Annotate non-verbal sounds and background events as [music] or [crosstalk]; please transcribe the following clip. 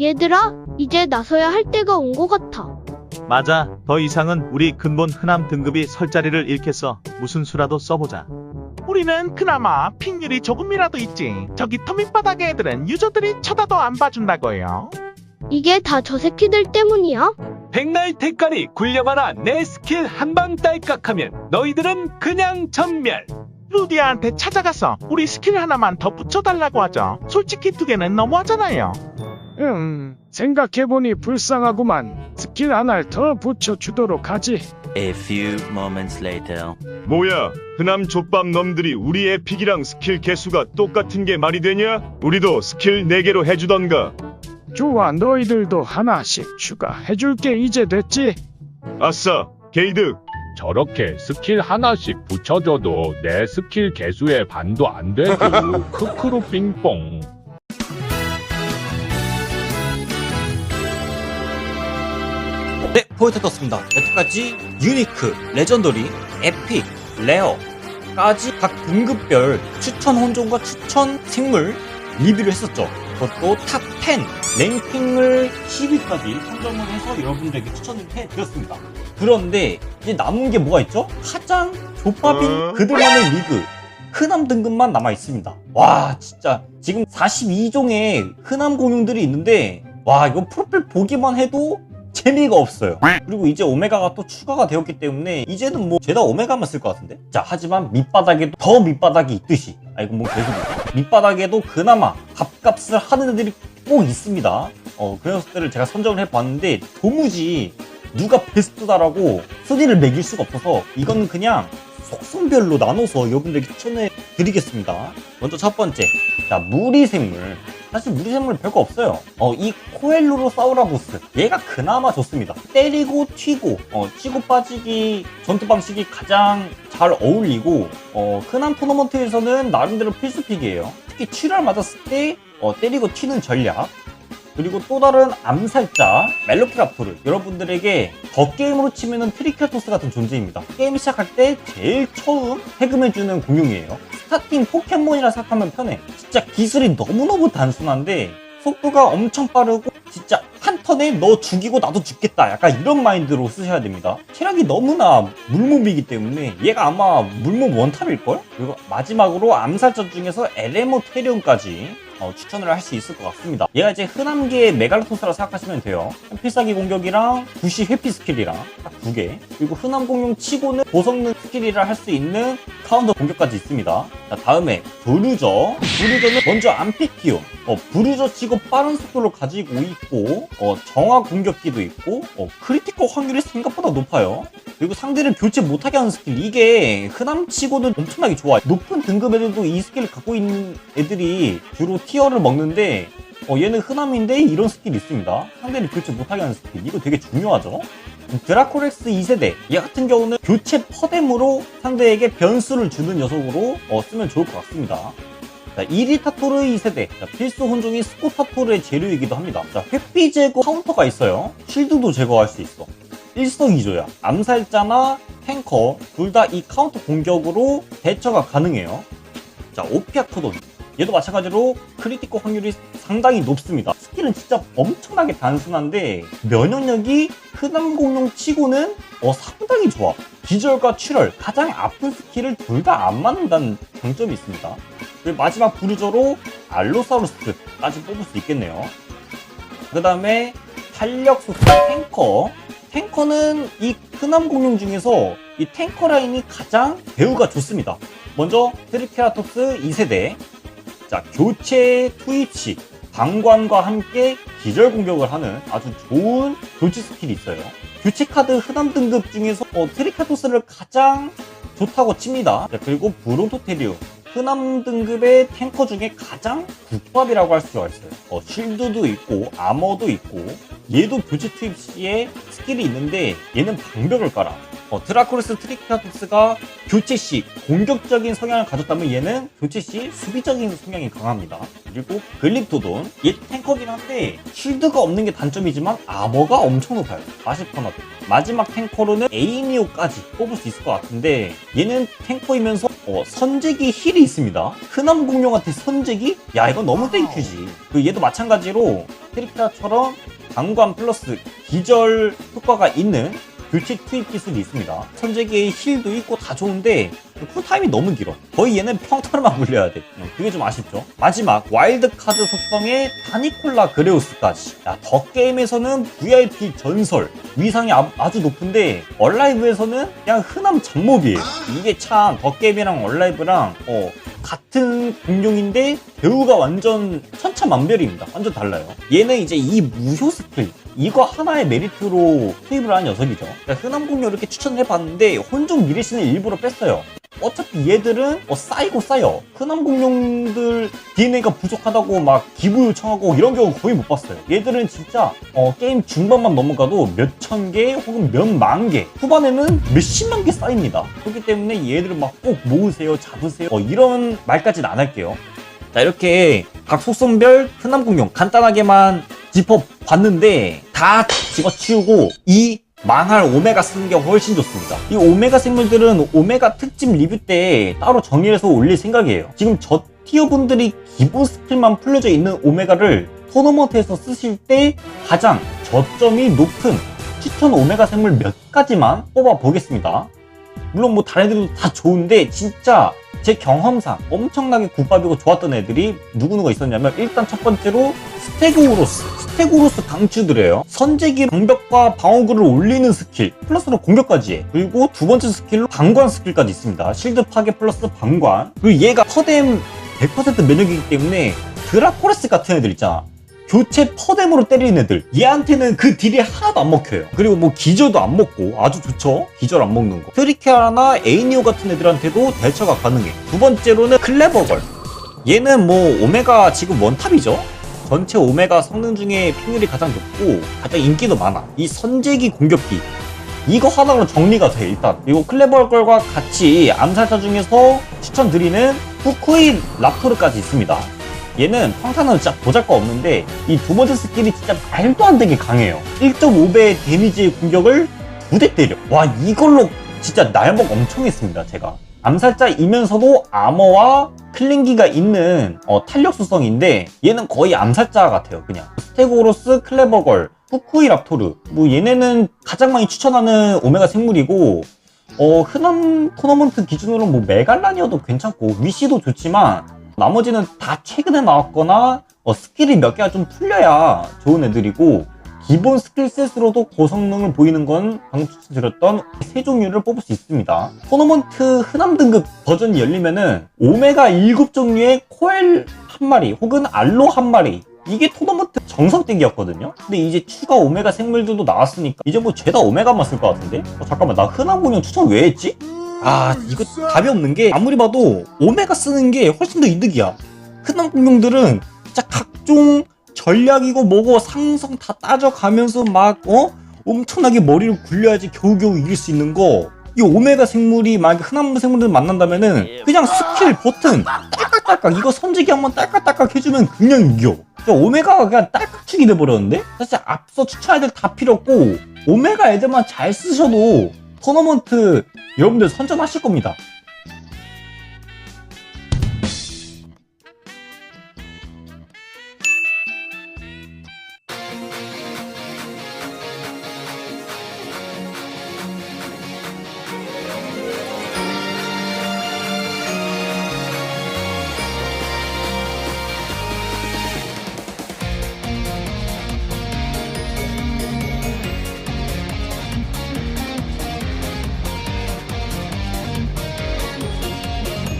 얘들아, 이제 나서야 할 때가 온 것 같아. 맞아. 더 이상은 우리 근본 흔함 등급이 설 자리를 잃겠어. 무슨 수라도 써보자. 우리는 그나마 핑률이 조금이라도 있지. 저기 터 밑바닥의 애들은 유저들이 쳐다도 안 봐준다고요. 이게 다 저 새끼들 때문이야? 백날 대가리 굴려봐라 내 스킬 한 방 딸깍하면 너희들은 그냥 전멸 루디아한테 찾아가서 우리 스킬 하나만 더 붙여달라고 하죠. 솔직히 두 개는 너무하잖아요. 음, 생각해보니 불쌍하구만. 스킬 하나를 더 붙여주도록 하지. A few moments later. 뭐야, 흔함 족밥 놈들이 우리 에픽이랑 스킬 개수가 똑같은 게 말이 되냐? 우리도 스킬 4개로 해주던가. 좋아, 너희들도 하나씩 추가해줄게. 이제 됐지? 아싸, 게이드. 저렇게 스킬 하나씩 붙여줘도 내 스킬 개수의 반도 안 되고 [laughs] 크크루 빙뽕 포인트 떴습니다. 여태까지 유니크, 레전더리, 에픽, 레어까지 각 등급별 추천 혼종과 추천 생물 리뷰를 했었죠. 그것도 탑 10 랭킹을 10위까지 선정을 해서 여러분들에게 추천을 해드렸습니다. 그런데 이제 남은 게 뭐가 있죠? 가장 족밥인 어? 그들만의 리그 흔함 등급만 남아 있습니다. 와 진짜 지금 42종의 흔함 공룡들이 있는데 와 이거 프로필 보기만 해도 재미가 없어요. 그리고 이제 오메가가 또 추가가 되었기 때문에 이제는 뭐 죄다 오메가만 쓸 것 같은데? 자 하지만 밑바닥에도 더 밑바닥이 있듯이 아 이거 뭐 계속 밑바닥에도 그나마 밥값을 하는 애들이 꼭 있습니다. 어 그런 녀석들을 제가 선정을 해봤는데 도무지 누가 베스트다라고 순위를 매길 수가 없어서 이건 그냥 속성별로 나눠서 여러분들에게 추천해 드리겠습니다. 먼저 첫 번째, 자 무리생물. 사실 무리생물 별거 없어요. 어, 이 코엘루로사우라부스 얘가 그나마 좋습니다. 때리고 튀고, 어, 치고 빠지기 전투 방식이 가장 잘 어울리고, 어, 흔한 토너먼트에서는 나름대로 필수픽이에요. 특히 7월 맞았을 때 어, 때리고 튀는 전략. 그리고 또 다른 암살자 멜로키랍토르 여러분들에게 더 게임으로 치면은 트리케라토스 같은 존재입니다 게임 시작할 때 제일 처음 해금해주는 공룡이에요 스타팅 포켓몬이라 생각하면 편해. 진짜 기술이 너무너무 단순한데 속도가 엄청 빠르고 진짜 한 턴에 너 죽이고 나도 죽겠다. 약간 이런 마인드로 쓰셔야 됩니다. 체력이 너무나 물몸이기 때문에 얘가 아마 물몸 원탑일걸? 그리고 마지막으로 암살자 중에서 엘레모 테리온까지 어, 추천을 할 수 있을 것 같습니다. 얘가 이제 흔함계의 메갈로토스라 생각하시면 돼요. 필살기 공격이랑 부시 회피 스킬이랑 딱 두 개. 그리고 흔함 공룡 치고는 보성능 스킬이라 할 수 있는 카운터 공격까지 있습니다. 자, 다음에 브루저. 브루저는 먼저 암피키오. 어, 브루저 치고 빠른 속도를 가지고 있고, 어, 정화 공격기도 있고, 어, 크리티컬 확률이 생각보다 높아요. 그리고 상대를 교체 못하게 하는 스킬 이게 흔함 치고는 엄청나게 좋아 높은 등급 애들도 이 스킬을 갖고 있는 애들이 주로 티어를 먹는데 어, 얘는 흔함인데 이런 스킬이 있습니다. 상대를 교체 못하게 하는 스킬. 이거 되게 중요하죠? 드라코렉스 2세대. 얘 같은 경우는 교체 퍼뎀으로 상대에게 변수를 주는 녀석으로 어, 쓰면 좋을 것 같습니다. 자, 이리타토르 2세대. 자, 필수 혼종이 스코타토르의 재료이기도 합니다. 자, 회피 제거 카운터가 있어요. 쉴드도 제거할 수 있어. 일석이조야. 암살자나 탱커 둘 다 이 카운터 공격으로 대처가 가능해요. 자, 오피아토돈. 얘도 마찬가지로 크리티컬 확률이 상당히 높습니다. 스킬은 진짜 엄청나게 단순한데 면역력이 흔한 공룡 치고는 어, 상당히 좋아. 기절과 출혈, 가장 아픈 스킬을 둘 다 안 맞는다는 장점이 있습니다. 그리고 마지막 부르저로 알로사우루스까지 뽑을 수 있겠네요. 그 다음에 탄력 속도 탱커. 탱커는 이 흔한 공룡 중에서 이 탱커 라인이 가장 배우가 좋습니다. 먼저 트리케라톱스 2세대. 자, 교체 투입 시 방관과 함께 기절 공격을 하는 아주 좋은 교체 스킬이 있어요. 교체 카드 흔한 등급 중에서 어, 트리케라톱스를 가장 좋다고 칩니다. 자, 그리고 브론토테리움. 흔함 등급의 탱커 중에 가장 국밥이라고 할 수가 있어요. 어, 쉴드도 있고, 아머도 있고, 얘도 교체 투입 시에 스킬이 있는데, 얘는 방벽을 깔아. 어, 드라코르스 트리케라톱스가 교체 시 공격적인 성향을 가졌다면 얘는 교체 시 수비적인 성향이 강합니다. 그리고 글립토돈 얘 탱커긴 한데 쉴드가 없는 게 단점이지만 아머가 엄청 높아요. 40%나 마지막 탱커로는 에이미오까지 뽑을 수 있을 것 같은데 얘는 탱커이면서 어, 선제기 힐이 있습니다. 흔한 공룡한테 선제기? 야 이건 너무 땡큐지. 그 얘도 마찬가지로 트리케라처럼 방관 플러스 기절 효과가 있는 교체 투입 기술이 있습니다. 선제기의 힐도 있고 다 좋은데 쿨타임이 너무 길어. 거의 얘는 평타로만 굴려야 돼. 음, 그게 좀 아쉽죠. 마지막 와일드 카드 속성의 다니콜라 그레우스까지. 야, 더 게임에서는 VIP 전설 위상이 아, 주 높은데 얼라이브에서는 그냥 흔한 잡몹이에요. 이게 참 더 게임이랑 얼라이브랑 어, 같은 공룡인데 배우가 완전 천차만별입니다. 완전 달라요. 얘는 이제 이 무효 스킬 이거 하나의 메리트로 투입을 한 녀석이죠. 그러니까 흔한 공룡 이렇게 추천을 해봤는데 혼종 미래신을 일부러 뺐어요. 어차피 얘들은 어, 쌓이고 쌓여. 흔한 공룡들 DNA가 부족하다고 막 기부 요청하고 이런 경우 거의 못 봤어요. 얘들은 진짜 어, 게임 중반만 넘어가도 몇 천 개 혹은 몇 만 개, 후반에는 몇십만 개 쌓입니다. 그렇기 때문에 얘들을 막 꼭 모으세요, 잡으세요. 어, 이런 말까지는 안 할게요. 자 이렇게 각 속성별 흔한 공룡 간단하게만 짚어봤는데 다 집어치우고 이 망할 오메가 쓰는 게 훨씬 좋습니다. 이 오메가 생물들은 오메가 특집 리뷰 때 따로 정리해서 올릴 생각이에요. 지금 저 티어 분들이 기본 스킬만 풀려져 있는 오메가를 토너먼트에서 쓰실 때 가장 저점이 높은 추천 오메가 생물 몇 가지만 뽑아 보겠습니다. 물론 뭐 다른 애들도 다 좋은데 진짜 제 경험상 엄청나게 굿밥이고 좋았던 애들이 누구누가 있었냐면 일단 첫 번째로 스테고우로스 스테고우로스 강추드려요. 선제기 방벽과 방어구를 올리는 스킬 플러스로 공격까지 해. 그리고 두 번째 스킬로 방관 스킬까지 있습니다. 실드 파괴 플러스 방관. 그리고 얘가 퍼뎀 100% 면역이기 때문에 드라코레스 같은 애들 있잖아 교체 퍼뎀으로 때리는 애들. 얘한테는 그 딜이 하나도 안 먹혀요. 그리고 뭐 기절도 안 먹고 아주 좋죠? 기절 안 먹는 거. 트리케아나 에이니오 같은 애들한테도 대처가 가능해. 두 번째로는 클레버걸. 얘는 뭐 오메가 지금 원탑이죠? 전체 오메가 성능 중에 핑률이 가장 높고 가장 인기도 많아. 이 선제기 공격기. 이거 하나로 정리가 돼 일단. 그리고 클레버걸과 같이 암살자 중에서 추천드리는 후쿠이 라토르까지 있습니다 얘는 평타는 진짜 보잘거 없는데 이 두 번째 스킬이 진짜 말도 안 되게 강해요. 1.5배 데미지의 공격을 두 대 때려. 와 이걸로 진짜 날먹 엄청 했습니다 제가. 암살자이면서도 아머와 클링기가 있는 어, 탄력 수성인데 얘는 거의 암살자 같아요 그냥. 스테고로스 클레버걸 후쿠이 랍토르. 뭐 얘네는 가장 많이 추천하는 오메가 생물이고 어, 흔한 토너먼트 기준으로 뭐 메갈란이어도 괜찮고 위시도 좋지만 나머지는 다 최근에 나왔거나 어, 스킬이 몇 개가 좀 풀려야 좋은 애들이고 기본 스킬셋으로도 고성능을 보이는 건 방금 추천드렸던 세 종류를 뽑을 수 있습니다. 토너먼트 흔함 등급 버전이 열리면은 오메가 7 종류의 코엘 한 마리 혹은 알로 한 마리 이게 토너먼트 정석대기였거든요. 근데 이제 추가 오메가 생물들도 나왔으니까 이제 뭐 죄다 오메가만 쓸 것 같은데? 어, 잠깐만 나 흔한 공룡 추천 왜 했지? 아 이거 답이 없는 게 아무리 봐도 오메가 쓰는 게 훨씬 더 이득이야. 흔한 공룡들은 진짜 각종 전략이고 뭐고 상성 다 따져가면서 막 어? 엄청나게 머리를 굴려야지 겨우겨우 이길 수 있는 거. 이 오메가 생물이 만약에 흔한 생물들 만난다면은 그냥 스킬 버튼 딸깍딸깍 이거 선지기 한번 딸깍딸깍 해주면 그냥 이겨. 오메가가 그냥 딸깍축이 돼버렸는데? 사실 앞서 추천 애들 다 필요 없고 오메가 애들만 잘 쓰셔도 토너먼트 여러분들 선전하실 겁니다.